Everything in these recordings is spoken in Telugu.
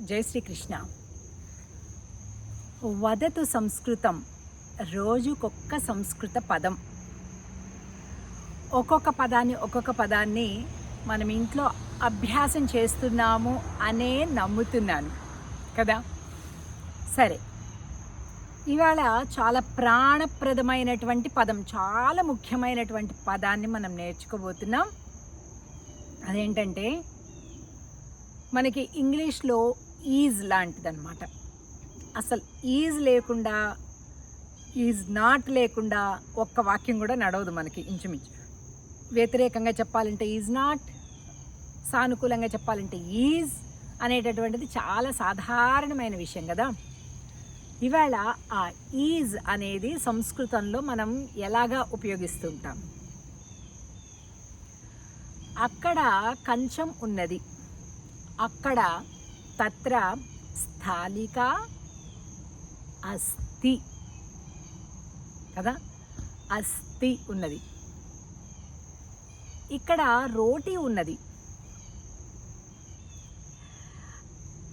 జై శ్రీకృష్ణ. వదతు సంస్కృతం రోజుకొక్క సంస్కృత పదం. ఒక్కొక్క పదాన్ని ఒక్కొక్క పదాన్ని మనం ఇంట్లో అభ్యాసం చేస్తున్నాము అనే నమ్ముతున్నాను. కదా? సరే. ఇవాళ చాలా ప్రాణప్రదమైనటువంటి పదం చాలా ముఖ్యమైనటువంటి పదాన్ని మనం నేర్చుకోబోతున్నాం. అదేంటంటే మనకి ఇంగ్లీష్లో ఈజ్ లాంటిదన్నమాట. అసలు ఈజ్ లేకుండా ఈజ్ నాట్ లేకుండా ఒక్క వాక్యం కూడా నడవదు మనకి ఇంచుమించు. వ్యతిరేకంగా చెప్పాలంటే ఈజ్ నాట్ సానుకూలంగా చెప్పాలంటే ఈజ్ అనేటటువంటిది చాలా సాధారణమైన విషయం కదా. ఇవాళ ఆ ఈజ్ అనేది సంస్కృతంలో మనం ఎలాగా ఉపయోగిస్తుంటాం? అక్కడ కంచం ఉన్నది. అక్కడ తత్ర స్థాలిక అస్థి. కదా? అస్థి ఉన్నది. ఇక్కడ రోటి ఉన్నది.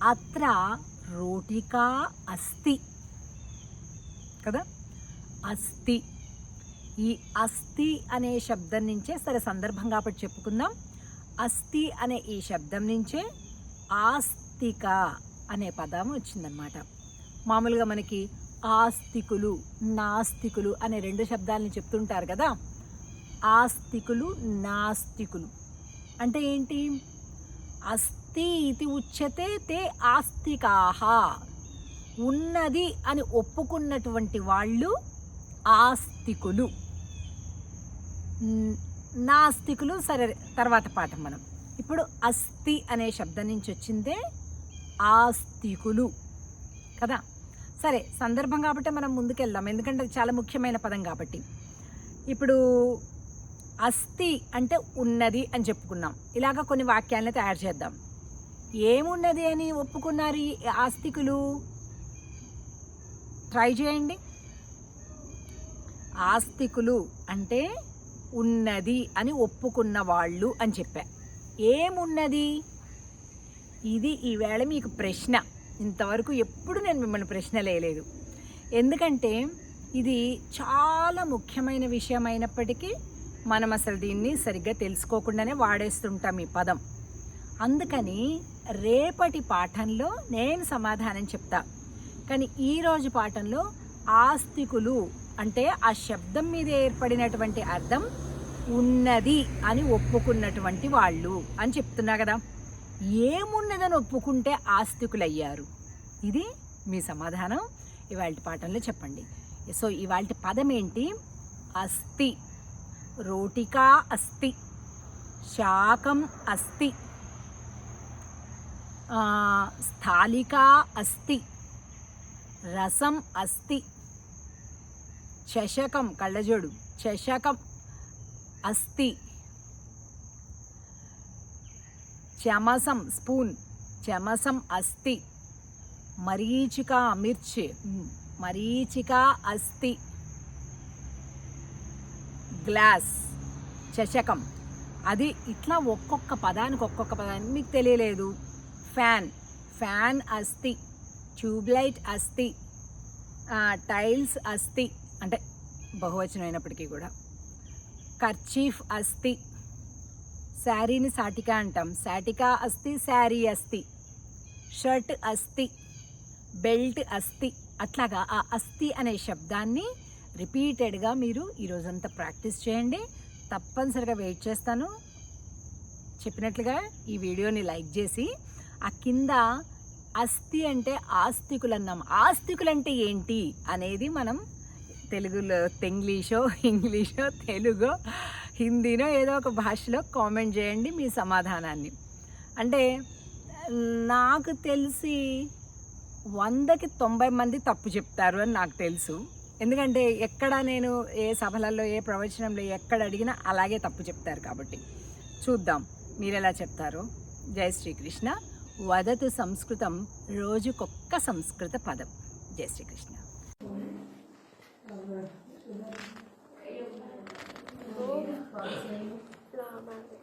అత్ర రోటికా అస్థి. కదా? అస్థి. ఈ అస్థి అనే శబ్దం నుంచే సరే సందర్భం కాబట్టి చెప్పుకుందాం. అస్థి అనే ఈ శబ్దం నుంచే ఆస్తిక అనే పదం వచ్చిందనమాట మామూలుగా మనకి ఆస్తికులు నాస్తికులు అనే రెండు శబ్దాలని చెప్తుంటారు కదా. ఆస్తికులు నాస్తికులు. అంటే ఏంటి? అస్థి ఇది ఉచ్యతే తే ఆస్తికాహ. ఉన్నది అని ఒప్పుకున్నటువంటి వాళ్ళు ఆస్తికులు. నాస్తికులు సరే తర్వాత పాఠం మనం. ఇప్పుడు అస్థి అనే శబ్దం నుంచి వచ్చిందే ఆస్తికులు. కదా? సరే సందర్భం కాబట్టి మనం ముందుకెళ్దాం. ఎందుకంటే అది చాలా ముఖ్యమైన పదం కాబట్టి. ఇప్పుడు అస్థి అంటే ఉన్నది అని చెప్పుకున్నాం. ఇలాగ కొన్ని వాక్యాలను తయారు చేద్దాం. ఏమున్నది అని ఒప్పుకున్నారు ఈ ఆస్తికులు? ట్రై చేయండి. ఆస్తికులు అంటే ఉన్నది అని ఒప్పుకున్న వాళ్ళు అని చెప్పా. ఏమున్నది? ఇది ఈవేళ మీకు ప్రశ్న. ఇంతవరకు ఎప్పుడు నేను మిమ్మల్ని ప్రశ్న లేలేదు. ఎందుకంటే ఇది చాలా ముఖ్యమైన విషయం అయినప్పటికీ మనం అసలు దీన్ని సరిగ్గా తెలుసుకోకుండానే వాడేస్తుంటాం ఈ పదం. అందుకని రేపటి పాఠంలో నేను సమాధానం చెప్తా. కానీ ఈరోజు పాఠంలో ఆస్తికులు అంటే ఆ శబ్దం మీద ఏర్పడినటువంటి అర్థం ఉన్నది అని ఒప్పుకున్నటువంటి వాళ్ళు అని చెప్తున్నా కదా. ఏమున్నదని ఒప్పుకుంటే ఆస్తికులయ్యారు. ఇది మీ సమాధానం. ఇవాళ పాఠంలో చెప్పండి. సో ఇవాళ పదం ఏంటి? అస్థి. రోటికా అస్థి. శాకం అస్థి. స్థాలికా అస్థి. రసం అస్థి. చషకం కళ్ళజోడు. చషకం అస్థి. చమసం స్పూన్. చమసం అస్థి. మరీచిక మిర్చి మరీచిక అస్థి. గ్లాస్. చషకం అది ఇట్లా ఒక్కొక్క పదానికి ఒక్కొక్క పదానికి మీకు తెలియలేదు. ఫ్యాన్. ఫ్యాన్ అస్థి. ట్యూబ్లైట్ అస్థి. టైల్స్ అస్థి. అంటే బహువచనం అయినప్పటికీ కూడా. కర్చీఫ్ అస్థి. శారీని సాటిక అంటాం. సాటిక అస్థి శారీ అస్థి. షర్ట్ అస్థి బెల్ట్ అస్థి. అట్లాగా ఆ అస్థి అనే శబ్దాన్ని రిపీటెడ్గా మీరు ఈరోజంతా ప్రాక్టీస్ చేయండి. తప్పనిసరిగా వెయిట్ చేస్తాను. చెప్పినట్లుగా ఈ వీడియోని లైక్ చేసి ఆ కింద అస్థి అంటే ఆస్తికులు అన్నాం ఆస్తికులు అంటే ఏంటి అనేది మనం తెలుగులో తెంగ్లీషో ఇంగ్లీషో తెలుగో హిందీనో ఏదో ఒక భాషలో కామెంట్ చేయండి మీ సమాధానాన్ని. అంటే నాకు తెలిసి వందకి తొంభై మంది తప్పు చెప్తారు అని నాకు తెలుసు. ఎందుకంటే ఎక్కడ నేను ఏ సభలలో ఏ ప్రవచనంలో ఎక్కడ అడిగినా అలాగే తప్పు చెప్తారు కాబట్టి. చూద్దాం మీరు ఎలా చెప్తారో. జై శ్రీకృష్ణ. వదతు సంస్కృతం రోజుకొక్క సంస్కృత పదం. జై శ్రీకృష్ణ. Salamat.